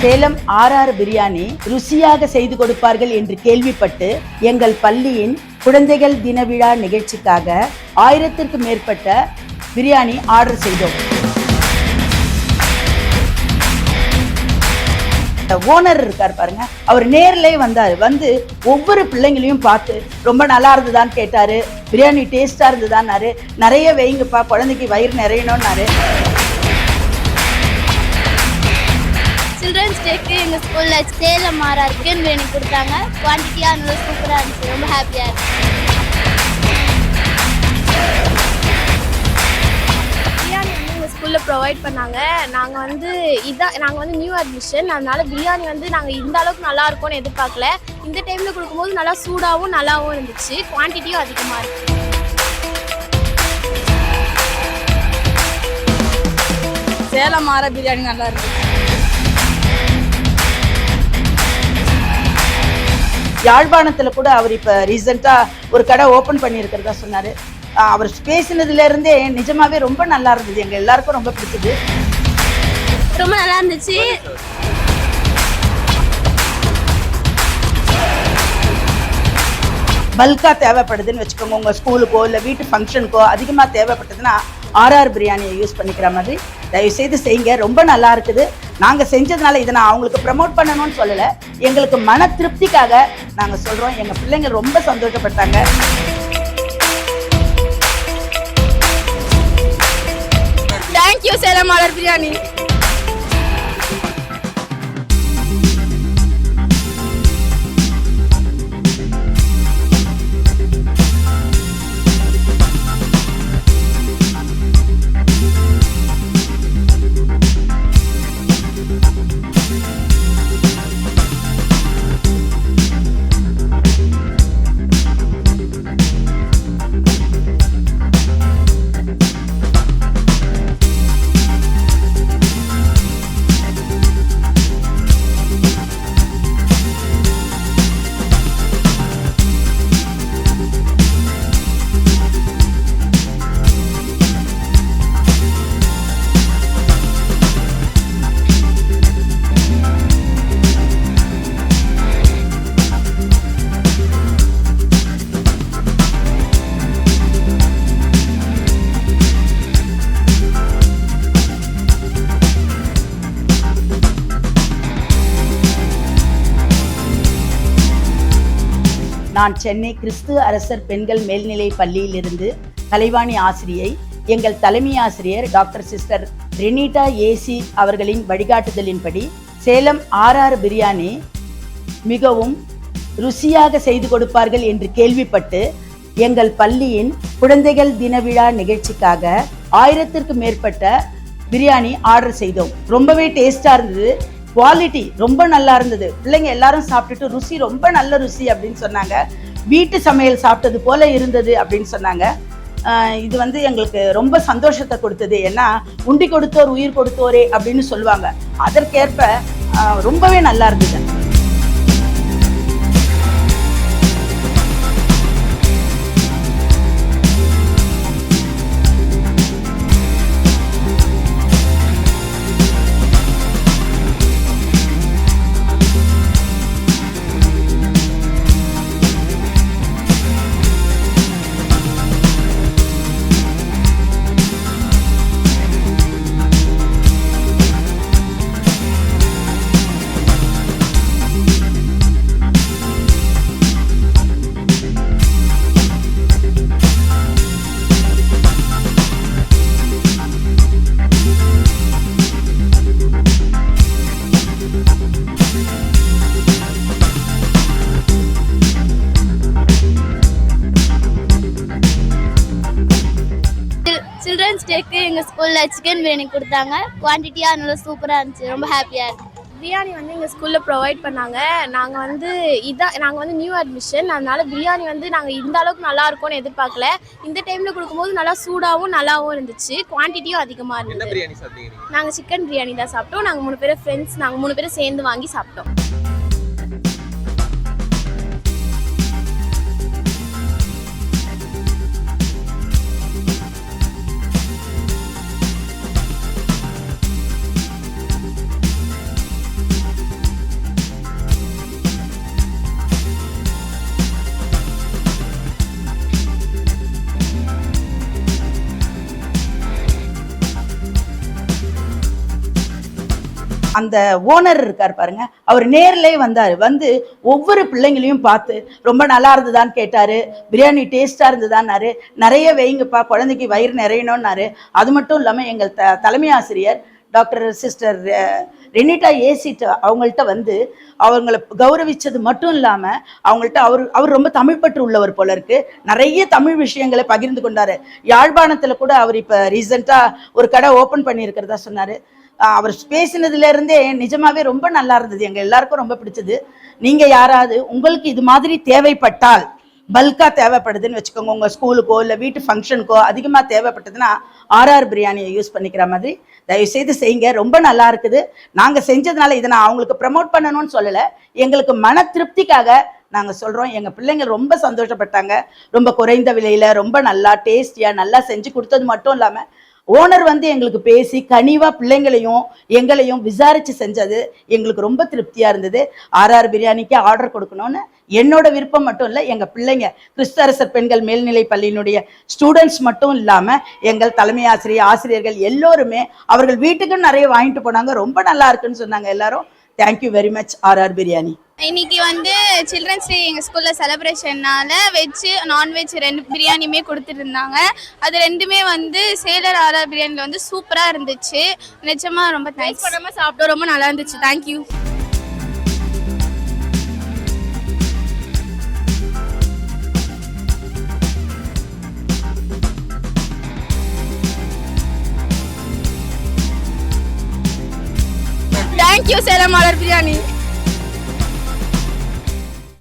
Salem R R biryani ருசியாக செய்து கொடுப்பார்கள் என்று கேள்விப்பட்டு எங்கள் பள்ளியின் குழந்தைகள் தின விழா நிகழ்ச்சிக்காக ஆயிரத்திற்கு மேற்பட்ட பிரியாணி ஆர்டர் செய்தோம். ஓனர் இருக்கார் பாருங்க. அவர் நேர்லயே வந்தார். வந்து ஒவ்வொரு பிள்ளைங்களையும் பார்த்து ரொம்ப நல்லா இருந்ததான்னு கேட்டாரு. பிரியாணி டேஸ்டா இருந்ததான்னாரு. நிறைய வைங்கப்பா. குழந்தைக்கு வயிறு நிறையணும்னாரு. டேக்கு எங்கள் ஸ்கூலில் சேலம் மாறா இருக்குன்னு பிரியாணி கொடுத்தாங்க. குவான்டிட்டியாக நல்லா சூப்பராக இருந்துச்சு. ரொம்ப ஹாப்பியாக இருந்துச்சு. பிரியாணி வந்து எங்கள் ஸ்கூலில் ப்ரொவைட் பண்ணாங்க. நாங்கள் வந்து இதான் நாங்கள் வந்து நியூ அட்மிஷன் அதனால பிரியாணி வந்து நாங்கள் இந்த அளவுக்கு நல்லா இருக்கும்னு எதிர்பார்க்கல. இந்த டைமில் கொடுக்கும்போது நல்லா சூடாகவும் நல்லாவும் இருந்துச்சு. குவான்டிட்டியும் அதிகமாக இருக்கு. சேலம் மாற பிரியாணி நல்லா இருக்கு யாழ்ப்பாணத்தில் கூட அவர் இப்போ ரீசெண்டாக ஒரு கடை ஓப்பன் பண்ணியிருக்கிறதா சொன்னார். அவர் பேசினதுலேருந்தே நிஜமாகவே ரொம்ப நல்லா இருந்தது. எங்கள் எல்லாருக்கும் ரொம்ப பிடிச்சது. ரொம்ப நல்லா இருந்துச்சு. பல்காக தேவைப்படுதுன்னு வச்சுக்கோங்க. உங்கள் ஸ்கூலுக்கோ இல்லை வீட்டு ஃபங்க்ஷனுக்கோ அதிகமாக தேவைப்பட்டதுன்னா ஆர்ஆர் பிரியாணியை யூஸ் பண்ணிக்கிற மாதிரி தயவு செய்து செய்யுங்க ரொம்ப நல்லா இருக்குது. நாங்கள் செஞ்சதுனால இதை நான் அவங்களுக்கு ப்ரமோட் பண்ணணும்னு சொல்லலை. எங்களுக்கு மன திருப்திக்காக நாங்கள் சொல்கிறோம் எங்கள் பிள்ளைங்க ரொம்ப சந்தோஷப்பட்டாங்க தேங்க்யூ சேலம் மலர் பிரியாணி. நான் சென்னை கிறிஸ்து அரசர் பெண்கள் மேல்நிலை பள்ளியிலிருந்து கலைவாணி ஆசிரியை எங்கள் தலைமை ஆசிரியர் டாக்டர் சிஸ்டர் ரெனிட்டா ஏசி அவர்களின் வழிகாட்டுதலின்படி சேலம் ஆர்ஆர் பிரியாணி மிகவும் ருசியாக செய்து கொடுப்பார்கள் என்று கேள்விப்பட்டு எங்கள் பள்ளியின் குழந்தைகள் தின விழா நிகழ்ச்சிக்காக ஆயிரத்திற்கும் மேற்பட்ட பிரியாணி ஆர்டர் செய்தோம். ரொம்பவே டேஸ்டாக இருந்தது. குவாலிட்டி ரொம்ப நல்லா இருந்தது. பிள்ளைங்க எல்லாரும் சாப்பிட்டுட்டு ருசி ரொம்ப நல்ல ருசி அப்படின்னு சொன்னாங்க. வீட்டு சமையல் சாப்பிட்டது போல இருந்தது அப்படின்னு சொன்னாங்க. இது வந்து எங்களுக்கு ரொம்ப சந்தோஷத்தை கொடுத்தது. ஏன்னா உண்டி கொடுத்தோர் உயிர் கொடுத்தோரே அப்படின்னு சொல்லுவாங்க. அதற்கேற்ப ரொம்பவே நல்லா இருந்தது. சில்ட்ரன்ஸ் டேக்கு எங்கள் ஸ்கூலில் சிக்கன் பிரியாணி கொடுத்தாங்க. குவான்டிட்டியாக நல்லா சூப்பராக இருந்துச்சு. ரொம்ப ஹாப்பியாக இருந்துச்சு பிரியாணி வந்து எங்கள் ஸ்கூலில் ப்ரொவைட் பண்ணாங்க. நாங்கள் வந்து இதான் நாங்கள் வந்து நியூ அட்மிஷன் அதனால பிரியாணி வந்து நாங்கள் இந்த அளவுக்கு நல்லா இருக்கும்னு எதிர்பார்க்கல. இந்த டைமில் கொடுக்கும்போது நல்லா சூடாகவும் நல்லாவும் இருந்துச்சு. குவான்டிட்டியும் அதிகமாக என்ன இருந்தது. பிரியாணி சாப்பிட்டீங்க நீங்க? நாங்கள் சிக்கன் பிரியாணி தான் சாப்பிட்டோம். நாங்கள் மூணு பேரும் ஃப்ரெண்ட்ஸ் நாங்கள் மூணு பேரும் சேர்ந்து வாங்கி சாப்பிட்டோம். அந்த ஓனர் இருக்கார் பாருங்க. அவர் நேர்லயே வந்தார். வந்து ஒவ்வொரு பிள்ளைங்களையும் பார்த்து ரொம்ப நல்லா இருந்ததான்னு கேட்டார். பிரியாணி டேஸ்ட்டாக இருந்ததான்னாரு. நிறைய வைங்கப்பா குழந்தைக்கு வயிறு நிறையணும்னாரு. அது மட்டும் இல்லாமல் எங்கள் த தலைமை ஆசிரியர் டாக்டர் சிஸ்டர் ரெனிட்டா ஏசிட்டு அவங்கள்ட்ட வந்து அவங்கள கௌரவிச்சது மட்டும் இல்லாமல் அவங்கள்ட்ட அவர் அவர் ரொம்ப தமிழ் பற்று உள்ளவர் போல இருக்கு. நிறைய தமிழ் விஷயங்களை பகிர்ந்து கொண்டாரு. யாழ்ப்பாணத்தில் கூட அவர் இப்போ ரீசெண்டாக ஒரு கடை ஓப்பன் பண்ணியிருக்கிறதா சொன்னார். அவர் பேசினதுல இருந்தே நிஜமாவே ரொம்ப நல்லா இருந்தது எங்கள் எல்லாருக்கும் ரொம்ப பிடிச்சது. நீங்கள் யாராவது உங்களுக்கு இது மாதிரி தேவைப்பட்டால் பல்காக தேவைப்படுதுன்னு வச்சுக்கோங்க. உங்கள் ஸ்கூலுக்கோ இல்லை வீட்டு ஃபங்க்ஷனுக்கோ அதிகமாக தேவைப்பட்டதுன்னா ஆர்ஆர் பிரியாணியை யூஸ் பண்ணிக்கிற மாதிரி தயவுசெய்து செய்யுங்க. ரொம்ப நல்லா இருக்குது நாங்கள் செஞ்சதுனால இதை நான் அவங்களுக்கு ப்ரமோட் பண்ணணும்னு சொல்லலை. எங்களுக்கு மன திருப்திக்காக நாங்கள் சொல்கிறோம் எங்கள் பிள்ளைங்க ரொம்ப சந்தோஷப்பட்டாங்க. ரொம்ப குறைந்த விலையில் ரொம்ப நல்லா டேஸ்டியாக நல்லா செஞ்சு கொடுத்தது மட்டும் இல்லாமல் ஓனர் வந்து எங்களுக்கு பேசி கனிவாக பிள்ளைங்களையும் எங்களையும் விசாரித்து செஞ்சது. எங்களுக்கு ரொம்ப திருப்தியாக இருந்தது. ஆர்ஆர் பிரியாணிக்கு ஆர்டர் கொடுக்கணும்னு என்னோட விருப்பம் மட்டும் இல்லை எங்கள் பிள்ளைங்க கிறிஸ்து அரசர் பெண்கள் மேல்நிலை பள்ளியினுடைய ஸ்டூடெண்ட்ஸ் மட்டும் இல்லாமல் எங்கள் தலைமை ஆசிரியர் ஆசிரியர்கள் எல்லோருமே அவர்கள் வீட்டுக்கும் நிறைய வாங்கிட்டு போனாங்க. ரொம்ப நல்லா இருக்குன்னு சொன்னாங்க எல்லாரும். Thank you very much RR biryani. இன்னைக்கு வந்து சில்ட்ரன்ஸ் டே எங்கள் ஸ்கூலில் செலிப்ரேஷன்னால வெஜ்ஜு நான்வெஜ் ரெண்டு பிரியாணியுமே கொடுத்துட்டு இருந்தாங்க அது ரெண்டுமே வந்து சேலர் ஆலர் பிரியாணியில் வந்து சூப்பராக இருந்துச்சு. நிஜமாக ரொம்ப தேங்க்ஸ் பண்ணாமல் சாப்பிட்டோம் ரொம்ப நல்லா இருந்துச்சு. Thank you thank you Salem order biryani